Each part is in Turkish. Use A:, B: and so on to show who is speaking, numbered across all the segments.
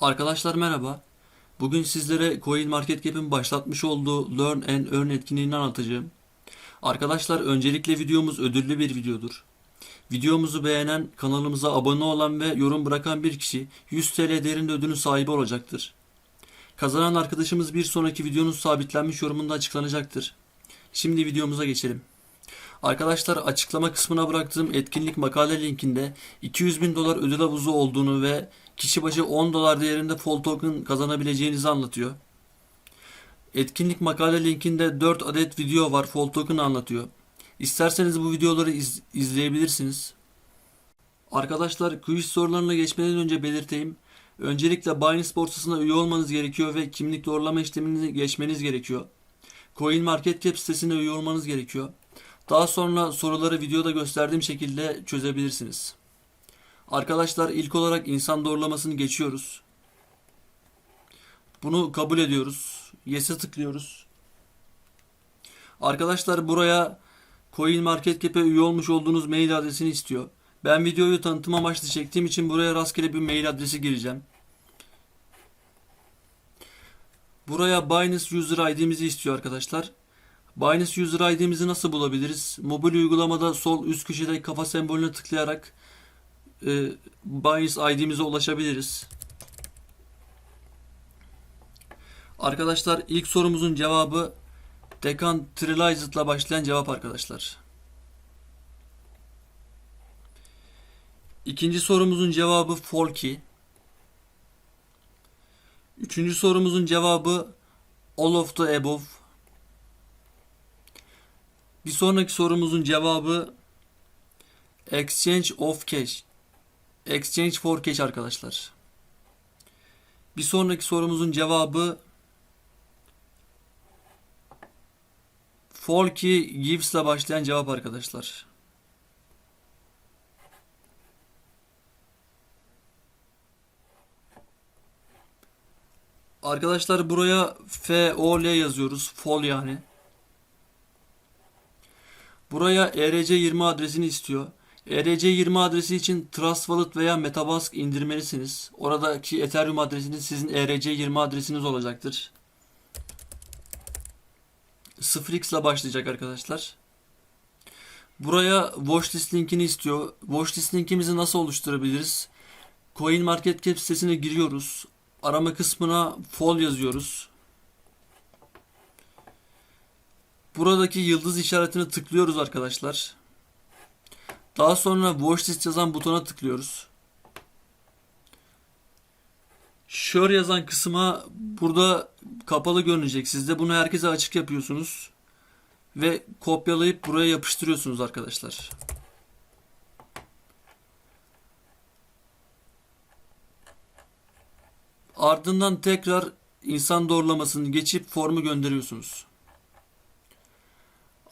A: Arkadaşlar merhaba. Bugün sizlere CoinMarketCap'in başlatmış olduğu Learn and Earn etkinliğini anlatacağım. Arkadaşlar öncelikle videomuz ödüllü bir videodur. Videomuzu beğenen, kanalımıza abone olan ve yorum bırakan bir kişi 100 TL değerinde ödülün sahibi olacaktır. Kazanan arkadaşımız bir sonraki videonun sabitlenmiş yorumunda açıklanacaktır. Şimdi videomuza geçelim. Arkadaşlar açıklama kısmına bıraktığım etkinlik makale linkinde 200 bin dolar ödül havuzu olduğunu ve kişi başı 10 dolar değerinde Fall Token kazanabileceğinizi anlatıyor. Etkinlik makale linkinde 4 adet video var Fall Token anlatıyor. İsterseniz bu videoları iz- izleyebilirsiniz. Arkadaşlar quiz sorularına geçmeden önce belirteyim. Öncelikle Binance borsasına üye olmanız gerekiyor ve kimlik doğrulama işlemini geçmeniz gerekiyor. CoinMarketCap sitesine üye olmanız gerekiyor. Daha sonra soruları videoda gösterdiğim şekilde çözebilirsiniz. Arkadaşlar ilk olarak insan doğrulamasını geçiyoruz. Bunu kabul ediyoruz. Yes'e tıklıyoruz. Arkadaşlar buraya CoinMarketCap'e üye olmuş olduğunuz mail adresini istiyor. Ben videoyu tanıtım amaçlı çektiğim için buraya rastgele bir mail adresi gireceğim. Buraya Binance User ID'mizi istiyor arkadaşlar. Binance User ID'mizi nasıl bulabiliriz? Mobil uygulamada sol üst köşede kafa sembolüne tıklayarak e, Binance ID'mize ulaşabiliriz. Arkadaşlar ilk sorumuzun cevabı Decentralized ile başlayan cevap arkadaşlar. İkinci sorumuzun cevabı Folky. Üçüncü sorumuzun cevabı All of the above. Bir sonraki sorumuzun cevabı Exchange of Cash. Exchange for Cash arkadaşlar. Bir sonraki sorumuzun cevabı Folky Gives ile başlayan cevap arkadaşlar. Arkadaşlar buraya FOL yazıyoruz. Fol yani. Buraya ERC20 adresini istiyor. ERC20 adresi için Trust Wallet veya Metamask indirmelisiniz. Oradaki Ethereum adresiniz sizin ERC20 adresiniz olacaktır. 0x ile başlayacak arkadaşlar. Buraya watchlist linkini istiyor. Watchlist linkimizi nasıl oluşturabiliriz? CoinMarketCap sitesine giriyoruz. Arama kısmına fol yazıyoruz. Buradaki yıldız işaretine tıklıyoruz arkadaşlar. Daha sonra watchlist yazan butona tıklıyoruz. Share yazan kısma burada kapalı görünecek. Siz de bunu herkese açık yapıyorsunuz. Ve kopyalayıp buraya yapıştırıyorsunuz arkadaşlar. Ardından tekrar insan doğrulamasını geçip formu gönderiyorsunuz.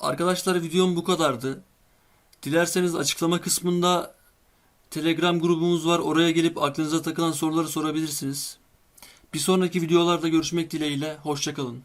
A: Arkadaşlar videom bu kadardı. Dilerseniz açıklama kısmında Telegram grubumuz var. Oraya gelip aklınıza takılan soruları sorabilirsiniz. Bir sonraki videolarda görüşmek dileğiyle. Hoşçakalın.